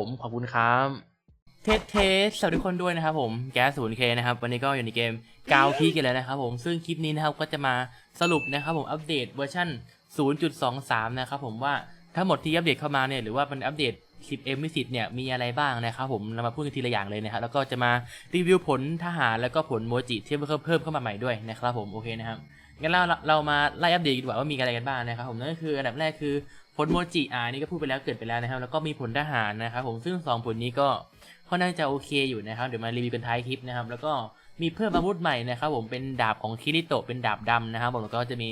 มขอบคุณครับเทสเทสสวัสดีทุกคนด้วยนะครับผมแก๊สศูนย์เคนะครับ วันนี้ก็อยู่ในเกมกาวพีกันแล้วนะครับผมซึ่งคลิปนี้นะครับก็จะมาสรุปนะครับผมอัปเดตเวอร์ชัน0.23 นะครับผมว่าทั้งหมดที่อัปเดตเข้ามาเนี่ยหรือว่ามันอัปเดต 10M มิสิตเนี่ยมีอะไรบ้างนะครับผมเรามาพูดกันทีละอย่างเลยนะครับแล้วก็จะมารีวิวผลทหารแล้วก็ผลโมจิที่เพิ่มเพิ่มเข้ามาใหม่ด้วยนะครับผมโอเคนะครับ งั้นเราเรามาไล่อัปเดตกันดีกว่าว่ามีอะไรกันบ้างนะครับผมนั่นก็คืออันดับแรกคือผลโมจิอ่านี่ก็พูดไปแล้วเกิดไปแล้วนะครับ แล้วก็มีผลทหารนะครับผมซึ่งสองผลนี้ก็ค่อนข้างจะโอเคอยู่นะครับ เดี๋ยวมารีวิวกันท้ายคลิปนะครับ แล้วก็มีเพิ่มอาวุธใหม่นะครับผมเป็นดาบของคิริโตะเป็นดาบดำนะครับผมแล้วก็จะมี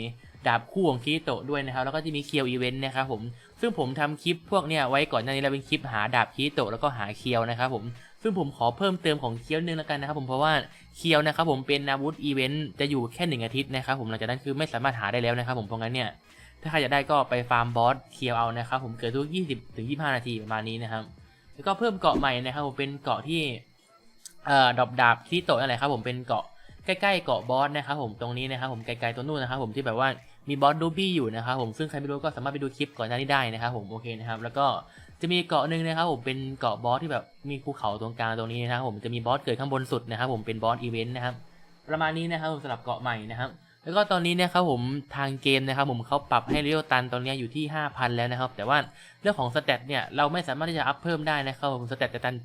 ดาบคู่ของคิริโตะด้วยนะครับ แล้วก็จะมีเคียวอีเวนต์นะครับผมซึ่งผมทำคลิปพวกเนี้ยไว้ก่อนหน้านี้แล้วเป็นคลิปหาดาบคิริโตะแล้วก็หาเคียวนะครับผม ซึ่งผมขอเพิ่มเติมของเคียวนึงแล้วกันนะครับผมเพราะว่าเคียวนะครับผมเป็นอาวุธอีเวนต์จะอยู่แค่หนึ่งอาทิตย์นะครับผมหลังจากนั้นคือไม่สามารถหาได้แล้วนะครับผมเพราะงั้นเนี่ยถ้าใครอยากได้ก็ไปฟาร์มบอสเคียวเอานะครับผมเกิดทุก 20ถึง25 นาทีประมาณนี้นะครับแล้วก็เพิ่มเกาะใหม่นะครับผมเป็นเกาะที่เอ่อดอบดาบที่โตะนั่นแหละครับผมเป็นเกาะใกล้ๆเกาะบอสนะครับผมตรงนี้นะครับผมไกลๆตัวนู้นนะครับผมที่แบบว่ามีบอสดูบี้อยู่นะครับผมซึ่งใครไม่รู้ก็สามารถไปดูคลิปก่อนหน้านี้ได้นะครับผมโอเคนะครับแล้วก็ จะมีเกาะหนึ่งนะครับผมเป็นเกาะบอสที่แบบมีภูเขาตรงกลางตรงนี้นะครับผมจะมีบอสเกิดข้างบนสุดนะครับผมเป็นบอสอีเวนต์นะครับประมาณนี้นะครับผมสำหรับเกาะใหม่นะครับแล้วก็ตอนนี้นะครับผมทางเกมนะครับผมเขาปรับให้เรียวตันตอนนี้อยู่ที่ 5,000 แล้วนะครับ แต่ว่าเรื่องของสเตตเนี่ยเราไม่สามารถที่จะอัพเพิ่มได้นะครับผมสเตตจะตัน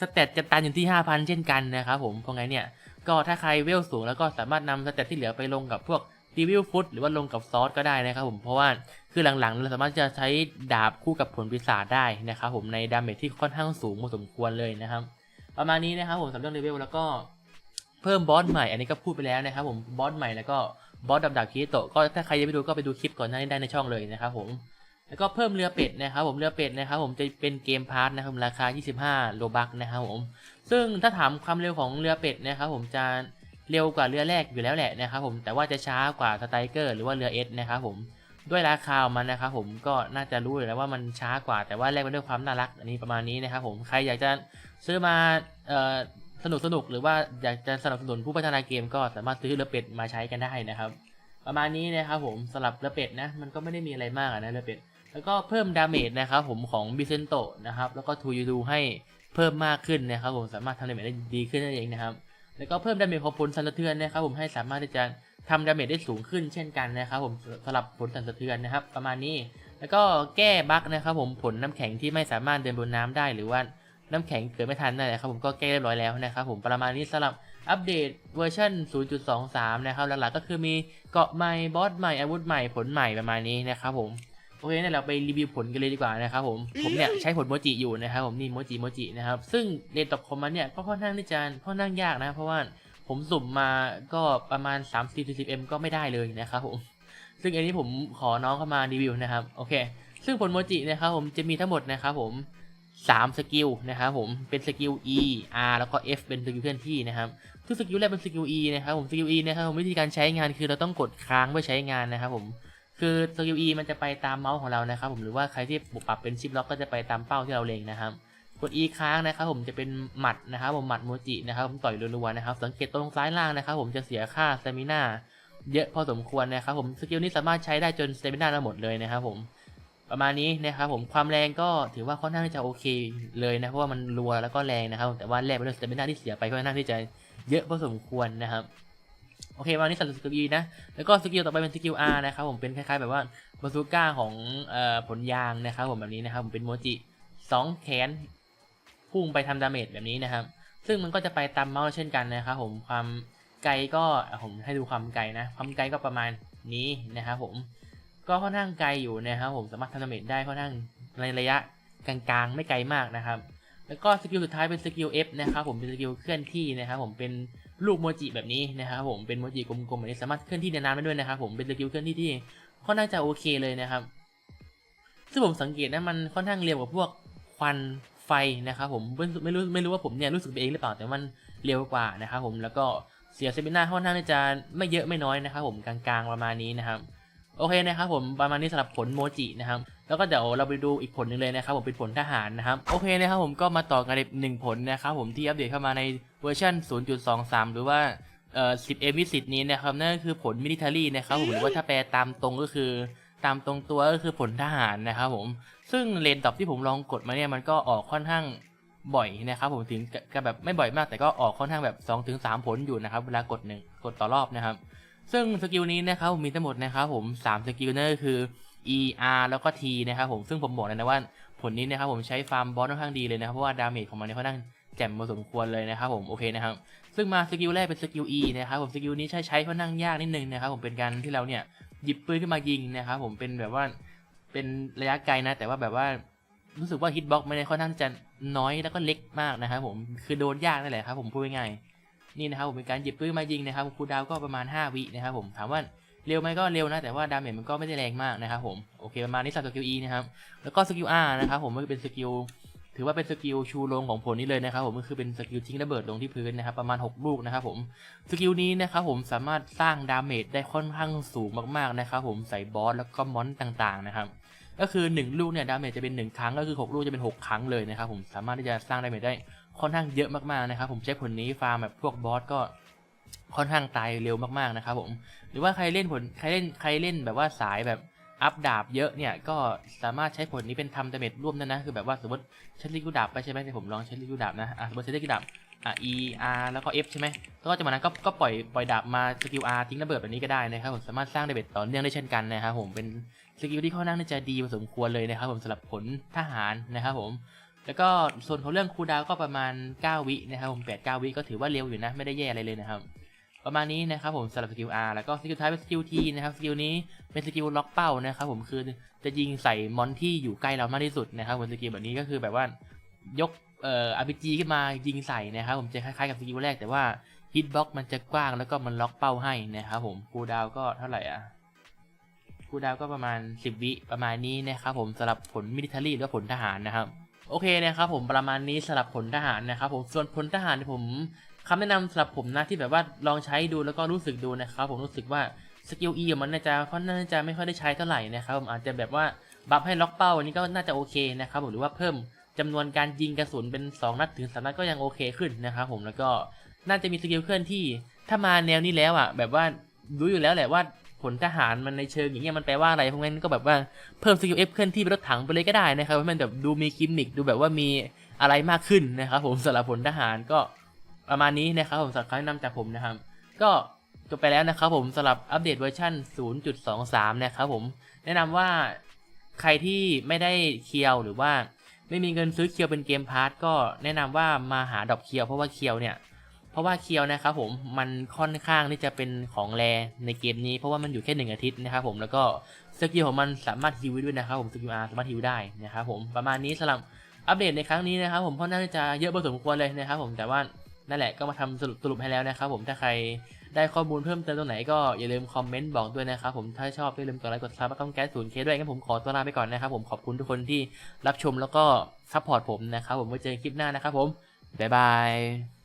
สเตตจะตันอยู่ที่ 5,000 เช่นกันนะครับผมเพราะงั้นเนี่ยก็ถ้าใครเวลสูงแล้วก็สามารถนำสเตตที่เหลือไปลงกับพวก รีวิวฟุตหรือว่าลงกับซอสก็ได้นะครับผมเพราะว่าคือหลังๆเราสามารถจะใช้ดาบคู่กับผลปีศาจได้นะครับผมในดาเมจที่ค่อนข้างสูงพอสมควรเลยนะครับ ประมาณนี้นะครับผมสำหรับเรื่องรีวิวแล้วก็เพิ่มบอสใหม่อันนี้ก็พูดไปแล้วนะครับผมบอสใหม่แล้วก็บอสดับดับคิโตะก็ถ้าใครยังไม่ดูก็ไปดูคลิปก่อนหน้านี้ได้ในช่องเลยนะครับผมแล้วก็เพิ่มเรือเป็ดนะครับผมเรือเป็ดนะครับผมจะเป็นเกมพาร์ทนะครับราคา 25 โลบักนะครับผมซึ่งถ้าถามความเร็วของเรือเป็ดนะครับผมจะ เร็วกว่าเรือแรกอยู่แล้วแหละนะครับผมแต่ว่าจะช้ากว่าสไตรเกอร์หรือว่าเรือเอสนะครับผมด้วยราคาของมันนะครับผมก็น่าจะรู้อยู่แล้วว่ามันช้ากว่า แต่ว่าแลกมาด้วยความน่ารักอันนี้ประมาณนี้นะครับผมใครอยากจะซื้อมาสนุกสนุกหรือว่าอยากจะสนับสนุนผู้พัฒนาเกมก็สามารถซื้อเรือเป็ดมาใช้กันได้นะครับ ประมาณนี้นะครับผมสำหรับเรือเป็ดนะมันก็ไม่ได้มีอะไรมากนะเรือเป็ดแล้วก็เพิ่มดาเมจนะครับผมของบิเซนโตนะครับแล้วก็ทูยูดูให้เพิ่มมากขึ้นนะครับผมสามารถทำดาเมจได้ดีขึ้นนั่นเองนะครับ แล้วก็เพิ่มดาเมจของผลสั่นสะเทือนนะครับผมให้สามารถที่จะทำดาเมจได้สูงขึ้นเช่นกันนะครับผมสำหรับผลสั่นสะเทือนนะครับ ประมาณนี้ แล้วก็แก้บั๊กนะครับผมผลน้ำแข็งที่ไม่สามารถเดินบนน้ำได้หรือว่าน้ำแข็งเกิดไม่ทันนั่นแหละครับผมก็แก้เรียบร้อยแล้วนะครับผมประมาณนี้สำหรับอัปเดตเวอร์ชัน0.23 นะครับหลักๆก็คือมีเกาะใหม่บอสใหม่อาวุธใหม่ผลใหม่ประมาณนี้นะครับผม โอเคเนี่ยเราไปรีวิวผลกันเลยดีกว่านะครับผม ผมเนี่ยใช้ผลโมจิอยู่นะครับผมนี่โมจิโมจินะครับ ซึ่งเรนตอบคอมมันเนี่ยก็ค่อนข้างที่จะค่อนข้างยากนะ เพราะว่าผมสุ่มมาก็ประมาณ 30-40m ก็ไม่ได้เลยนะครับผม ซึ่งอันนี้ผมขอน้องเข้ามารีวิวนะครับ โอเค ซึ่งผลโมจินะครับผมจะมีทั้งหมดนะครับผมสามสกิลนะครับผมเป็นสกิล E R แล้วก็ F เป็นสกิลเคลื่อนที่นะครับทุกสกิลแรกเป็นสกิล E นะครับผมสกิล E นะครับผมวิธีการใช้งานคือเราต้องกดค้างเพื่อใช้งานนะครับผม คือสกิล E มันจะไปตามเมาส์ของเรานะครับ ผมหรือว่าใครที่ปรับเป็นชิปล็อกก็จะไปตามเป้าที่เราเล็งนะครับกด E ค้างนะครับผมจะเป็นหมัดนะครับผมหมัดโมจินะครับผมต่อยรัวๆนะครับสังเกตตรงซ้ายล่างนะครับ ผมจะเสียค่าสเตมิน่าเยอะพอสมควรนะครับผมสกิลนี้สามารถใช้ได้จนสเตมิน่าเราหมดเลยนะครับผมประมาณนี้นะครับผมความแรงก็ถือว่าค่อนข้างที่จะโอเคเลยนะเพราะว่ามันรัวแล้วก็แรงนะครับแต่ว่าแรงไปด้วยสเตมินาที่เสียไปก็ค่อนข้างที่จะเยอะพอสมควรนะครับ โอเควันนี้สำหรับสกิล E นะ แล้วก็สกิลต่อไปเป็นสกิล R นะครับผมเป็นคล้ายๆแบบว่าบาซูก้าของเอ่อผลยางนะครับผมแบบนี้นะครับผมเป็นโมจิสองแขนพุ่งไปทำดาเมจแบบนี้นะครับ ซึ่งมันก็จะไปตามเมาส์เช่นกันนะครับผมความไกลก็ผมให้ดูความไกลนะ ความไกลก็ประมาณนี้นะครับผมก็ค่อนข้างไกลอยู่นะครับผมสามารถทำดาเมจได้ค่อนข้างในระยะกลางๆ ไม่ไกลมากนะครับ แล้วก็สกิลสุดท้ายเป็นสกิล F นะครับผมเป็นสกิลเคลื่อนที่นะครับผมเป็นลูกโมจิแบบนี้นะครับผมเป็นโมจิกลมๆแบบนี้สามารถเคลื่อนที่ในน้ำได้ด้วยนะครับผมเป็นสกิลเคลื่อนที่ที่ค่อนข้างจะโอเคเลยนะครับ ซึ่งผมสังเกตนะมันค่อนข้างเร็วกว่าพวกควันไฟนะครับผมไม่รู้ไม่รู้ว่าผมเนี่ยรู้สึกไปเองหรือเปล่าแต่มันเร็วกว่านะครับผมแล้วก็เสียเซมินาค่อนข้างจะไม่เยอะไม่น้อยนะครับผมกลางๆประมาณนี้นะครับโอเคนะครับผมประมาณนี้สำหรับผลโมจินะครับ แล้วก็เดี๋ยวเราไปดูอีกผลหนึ่งเลยนะครับผมเป็นผลทหารนะครับโอเคนะครับผมก็มาต่อกันในหนึ่งผลนะครับผมที่อัปเดตเข้ามาในเวอร์ชัน0.23 หรือว่าเอ่อ10 m วิสิตนี้นะครับนั่นก็คือผลมิลิเ a ารีนะครับผมหรือว่าถ้าแปลตามตรงก็คือตามตรงตัวก็คือผลทหารนะครับผมซึ่งเลนดรอปที่ผมลองกดมาเนี่ยมันก็ออกค่อนข้างบ่อยนะครับผมถึงกับแบบไม่บ่อยมากแต่ก็ออกค่อนข้างแบบ2-3ผลอยู่นะครับเวลากดหนึ่งกดต่อรอบนะครับ ซึ่งสกิลนี้นะครับผมมีทั้งหมดนะครับผม3สกิลนั่นก็คือ E R แล้วก็ T นะครับผมซึ่งผมบอกเลยนะว่าผลนี้นะครับผมใช้ฟาร์มบอสค่อนข้างดีเลยนะครับเพราะว่าดาเมจของมันเนี่ยค่อนข้างแจ่มพอสมควรเลยนะครับผมโอเคนะครับซึ่งมาสกิลแรกเป็นสกิล E นะครับผมสกิลนี้ใช้ใช้ค่อนข้างยากนิดนึงนะครับผมเป็นการที่เราเนี่ยหยิบปืนขึ้นมายิงนะครับผมเป็นแบบว่าเป็นระยะไกลนะ แต่ว่าแบบว่ารู้สึกว่าฮิตบ็อกไม่ได้ค่อนข้างจะน้อยแล้วก็เล็กมากนะครับผมคือโดนยากนั่นแหละครับผมพูดง่ายๆนี่นะครับผมเป็นการหยิบปืนมายิงนะครับคูดาวก็ประมาณ 5 วินะครับผมถามว่า เร็วไหมก็เร็วนะ แต่ว่าดาเมจมันก็ไม่ได้แรงมากนะครับผม โอเคประมาณนี้สำหรับสกิล E นะครับ แล้วก็สกิล R นะครับผมก็เป็นสกิลถือว่าเป็นสกิลชูโรงของผลนี้เลยนะครับผมก็คือเป็นสกิลทิ้งระเบิดลงที่พื้นนะครับประมาณ 6 ลูกนะครับผมสกิลนี้นะครับผมสามารถสร้างดาเมจได้ค่อนข้างสูงมากๆนะครับผมใส่บอสแล้วก็มอนต่างๆนะครับก็คือ 1 ลูกเนี่ยดาเมจจะเป็น 1 ครั้งก็คือ 6 ลูกจะเป็น 6 ครั้งเลยนะครับผมสามารถที่จะสร้างดาเมจได้ค่อนข้างเยอะมากๆนะครับผมใช้ผลนี้ฟาร์มแบบพวกบอสก็ ค่อนข้างตายเร็วมากๆนะครับผมหรือว่าใครเล่นผลใครเล่นใครเล่นแบบว่าสายแบบอัพดาบเยอะเนี่ยก็สามารถใช้ผลนี้เป็นทำดาเมจร่วมได้นะ คือแบบว่าสมมติใช้ลิกูดาบไปใช่ไหมแต่ผมลองใช้ลิกูดาบนะอะสมมติใช้ลิกูดาบอะ E R แล้วก็ F ใช่ไหมแล้วก็จากนั้นก็ก็ปล่อยปล่อยดาบมาสกิล R ทิ้งระเบิดแบบนี้ก็ได้นะครับผมสามารถสร้างดาเมจต่อเนื่องได้เช่นกันนะครับผมเป็นสกิลที่ค่อนข้างที่จะดีพอสมควรเลยนะครับผมสำหรับผลทหารนะครับผมแล้วก็ส่วนของเรื่องคูดาวก็ประมาณ 9 วินะครับผม8 9 วิก็ถือว่าเร็วอยู่นะไม่ได้แย่อะไรเลยนะครับ ประมาณนี้นะครับผมสำหรับสกิล R แล้วก็สกิลท้ายเป็นสกิล T นะครับสกิลนี้เป็นสกิลล็อกเป้านะครับผมคือจะยิงใส่มอนที่อยู่ใกล้เรามากที่สุดนะครับผมสกิลแบบนี้ก็คือแบบว่ายกเอ่อ RPG ขึ้นมายิงใส่นะครับผมจะคล้ายๆกับสกิลแรกแต่ว่าฮิตบ็อกมันจะกว้างแล้วก็มันล็อกเป้าให้นะครับผมคูดาวก็เท่าไหร่อะคูดาวก็ประมาณ 10 วิประมาณนี้นะครับผมสำหรับผลมิลิเ a ารีหรือว่าผลทหารนะครับโอเคนะครับผมประมาณนี้สำหรับผลทหารนะครับผมส่วนผลทหารที่ผม คำแนะนำสำหรับผมนะที่แบบว่าลองใช้ดูแล้วก็รู้สึกดูนะครับผมรู้สึกว่าสกิล E ขอมันน่าจะค่อนข้าจะไม่ค่อยได้ใช้เท่าไหร่นะครับผมอาจจะแบบว่าบัฟให้ล็อกเป้าอันนี้ก็น่าจะโอเคนะครับผมหรือว่าเพิ่มจำนวนการยิงกระสุนเป็น 2 นัดถึง3นัดก็ยังโอเคขึ้นนะครับผมแล้วก็น่าจะมีสกิลเคลื่อนที่ ถ้ามาแนวนี้แล้วอะแบบว่ารู้อยู่แล้วแหละว่าผลทหารมันในเชิงอย่างเงี้ยมันแปลว่าอะไรเพราะงั้นก็แบบว่าเพิ่มสกิล F เคลื่อนที่เป็นรถถังไปเลยก็ได้นะครับให้มันแบบดูมีกิมมิคดูแบบว่ามีอะไรมากขึ้นนะครับผมสำหรับผลทหารก็ ประมาณนี้นะครับผมสำหรับคำแนะนำจากผมนะครับ ก็จบไปแล้วนะครับผมสำหรับอัปเดตเวอร์ชัน0.23 นะครับผม แนะนำว่าใครที่ไม่ได้เคียวหรือว่าไม่มีเงินซื้อเคียวเป็นเกมพาร์ทก็แนะนำว่ามาหาดอกเคียวเพราะว่าเคียวเนี่ยเพราะว่าเคียวนะครับผมมันค่อนข้างที่จะเป็นของแรในเกมนี้เพราะว่ามันอยู่แค่หนึ่งอาทิตย์นะครับผมแล้วก็สกิลของมันสามารถฮิวด้วยนะครับผมสกิลอาร์สามารถฮิวได้นะครับผมประมาณนี้สำหรับอัปเดตในครั้งนี้นะครับผมค่อนข้างจะเยอะพอสมควรเลยนะครับผมแต่ว่า นั่นแหละก็มาทำสรุปสรุปให้แล้วนะครับผมถ้าใครได้ข้อมูลเพิ่มเติมตรงไหนก็อย่าลืมคอมเมนต์บอกด้วยนะครับผมถ้าชอบอย่าลืมกดไลค์กดซับแล้วก็แก๊สศูนย์เคด้วยงั้นผมขอตัวลาไปก่อนนะครับผมขอบคุณทุกคนที่รับชมแล้วก็ซัพพอร์ตผมนะครับผมไว้เจอกันคลิปหน้านะครับผมบ๊ายบาย